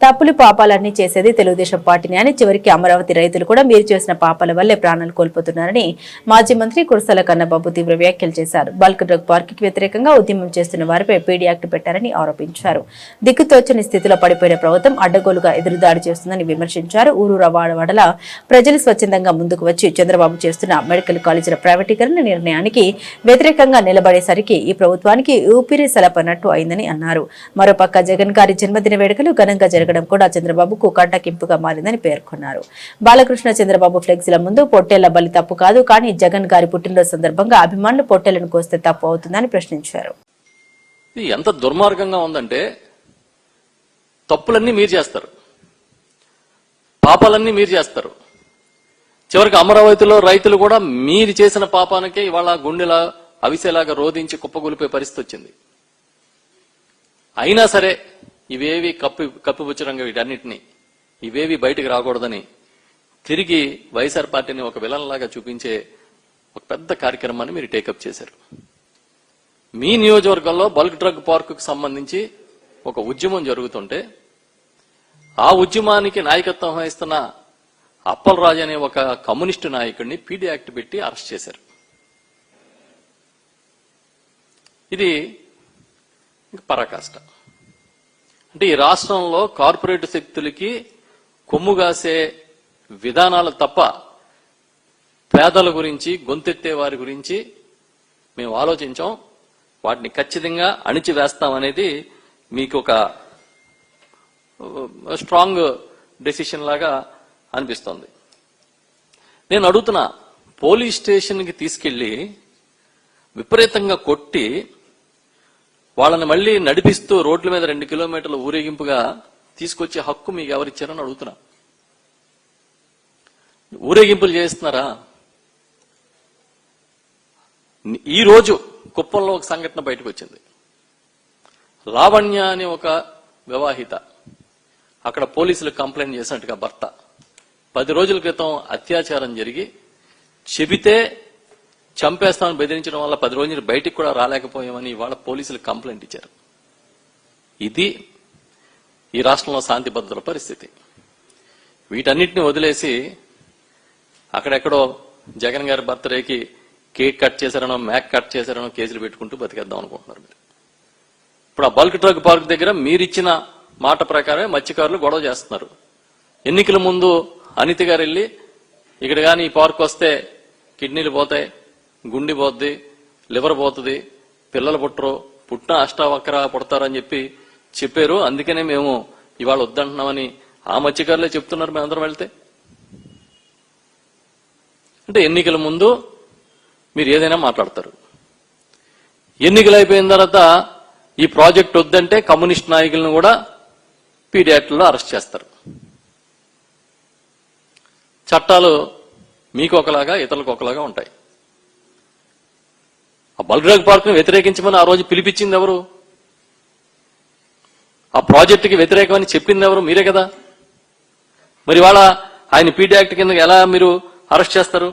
తప్పులు పాపాలన్నీ చేసేది తెలుగుదేశం పార్టీని అని చివరికి అమరావతి రైతులు కూడా మీరు చేసిన పాపాల వల్లే ప్రాణాలు కోల్పోతున్నారని మాజీ మంత్రి కురసాల కన్నబాబు తీవ్ర వ్యాఖ్యలు చేశారు. బల్క్ డ్రగ్ పార్క్కి వ్యతిరేకంగా ఉద్యమం చేస్తున్న వారిపై పీడీ యాక్ట్ పెట్టారని ఆరోపించారు. దిక్కుతోచని స్థితిలో పడిపోయిన ప్రభుత్వం అడ్డగోలుగా ఎదురుదాడి చేస్తుందని విమర్శించారు. ఊరూర వాడవాడల ప్రజలు స్వచ్ఛందంగా ముందుకు వచ్చి చంద్రబాబు చేస్తున్న మెడికల్ కాలేజీల ప్రైవేటీకరణ నిర్ణయానికి వ్యతిరేకంగా నిలబడేసరికి ఈ ప్రభుత్వానికి ఊపిరి సలపనట్టు అయిందని అన్నారు. మరోపక్క జగన్ గారి జన్మదిన వేడుకలు ఘనంగా జరగడం కూడా చంద్రబాబుకు కంటకింపుగా మారిందని పేర్కొన్నారు. బాలకృష్ణ చంద్రబాబు ఫ్లెక్సీల ముందు పొట్టేళ్ళ బలి తప్పు కాదు కానీ జగన్ గారి పుట్టినరోజు సందర్భంగా అభిమానులు పొట్టేళ్ళను కోస్తే తప్పు అవుతుందని ప్రశ్నించారు. ఎంత దుర్మార్గంగా ఉందంటే తప్పులన్నీ మీరు చేస్తారు. పాపాలన్నీ మీరు చేస్తారు. చివరికి అమరావతిలో రైతులు కూడా మీరు చేసిన పాపానికే ఇవాళ గుండెలా అవిసేలాగా రోధించి కుప్పగొలిపే పరిస్థితి వచ్చింది. అయినా సరే ఇవేవి కప్పి కప్పిపుచ్చడంగా వీటన్నిటిని ఇవేవి బయటకు రాకూడదని తిరిగి వైఎస్ఆర్ పార్టీని ఒక విలన్ లాగా చూపించే ఒక పెద్ద కార్యక్రమాన్ని మీరు టేకప్ చేశారు. మీ నియోజకవర్గంలో బల్క్ డ్రగ్ పార్కుకు సంబంధించి ఒక ఉద్యమం జరుగుతుంటే ఆ ఉద్యమానికి నాయకత్వం వహిస్తున్న అప్పలరాజు అనే ఒక కమ్యూనిస్టు నాయకుడిని పీడీ యాక్ట్ పెట్టి అరెస్ట్ చేశారు. ఇది పరాకాష్ట. అంటే ఈ రాష్ట్రంలో కార్పొరేట్ శక్తులకి కొమ్ముగాసే విధానాలు తప్ప పేదల గురించి గొంతెత్తే వారి గురించి మేము ఆలోచించాం. వాటిని ఖచ్చితంగా అణిచివేస్తామనేది మీకు ఒక స్ట్రాంగ్ డెసిషన్ లాగా అనిపిస్తోంది. నేను అడుగుతున్నా పోలీస్ స్టేషన్కి తీసుకెళ్ళి విపరీతంగా కొట్టి వాళ్ళని మళ్ళీ నడిపిస్తూ రోడ్ల మీద రెండు కిలోమీటర్ల ఊరేగింపుగా తీసుకొచ్చే హక్కు మీకు ఎవరిచ్చారని అడుగుతున్నా. ఊరేగింపులు చేస్తున్నారా? ఈ రోజు కుప్పంలో ఒక సంఘటన బయటకు వచ్చింది. లావణ్య అనే ఒక వివాహిత అక్కడ పోలీసులు కంప్లైంట్ చేసినట్టుగా భర్త. పది రోజుల క్రితం అత్యాచారం జరిగి చెబితే చంపేస్తామని బెదిరించడం వల్ల పది రోజులు బయటికి కూడా రాలేకపోయామని ఇవాళ పోలీసులు కంప్లైంట్ ఇచ్చారు. ఇది ఈ రాష్ట్రంలో శాంతి భద్రతల పరిస్థితి. వీటన్నిటిని వదిలేసి అక్కడెక్కడో జగన్ గారి బర్త్డేకి కేక్ కట్ చేశారనో మ్యాక్ కట్ చేశారనో కేసులు పెట్టుకుంటూ బతికేద్దాం అనుకుంటున్నారు మీరు. ఇప్పుడు ఆ బల్క్ డ్రగ్ పార్క్ దగ్గర మీరిచ్చిన మాట ప్రకారమే మత్స్యకారులు గొడవ చేస్తున్నారు. ఎన్నికల ముందు అనిత గారు వెళ్ళి ఇక్కడ కానీ ఈ పార్క్ వస్తే కిడ్నీలు పోతాయి గుండి పోద్ది లివర్ పోతుంది పిల్లలు పుట్టరు పుట్టిన అష్టావక్ర పుడతారని చెప్పి చెప్పారు. అందుకనే మేము ఇవాళ వద్దంటున్నామని ఆ మత్స్యకారులే చెప్తున్నారు మేము అందరం వెళ్తే. అంటే ఎన్నికల ముందు మీరు ఏదైనా మాట్లాడతారు. ఎన్నికలు అయిపోయిన తర్వాత ఈ ప్రాజెక్ట్ వద్దంటే కమ్యూనిస్ట్ నాయకులను కూడా పీడియాట్లో అరెస్ట్ చేస్తారు. చట్టాలు మీకు ఒకలాగా ఇతరులకు ఒకలాగా ఉంటాయి. ఆ బల్గ్రాగ్ పార్క్ను వ్యతిరేకించమని ఆ రోజు పిలిపించింది ఎవరు ఆ ప్రాజెక్టుకి వ్యతిరేకమని చెప్పింది ఎవరు మీరే కదా? మరి వాళ్ళ ఆయన పీడీ యాక్ట్ కింద ఎలా మీరు అరెస్ట్ చేస్తారు?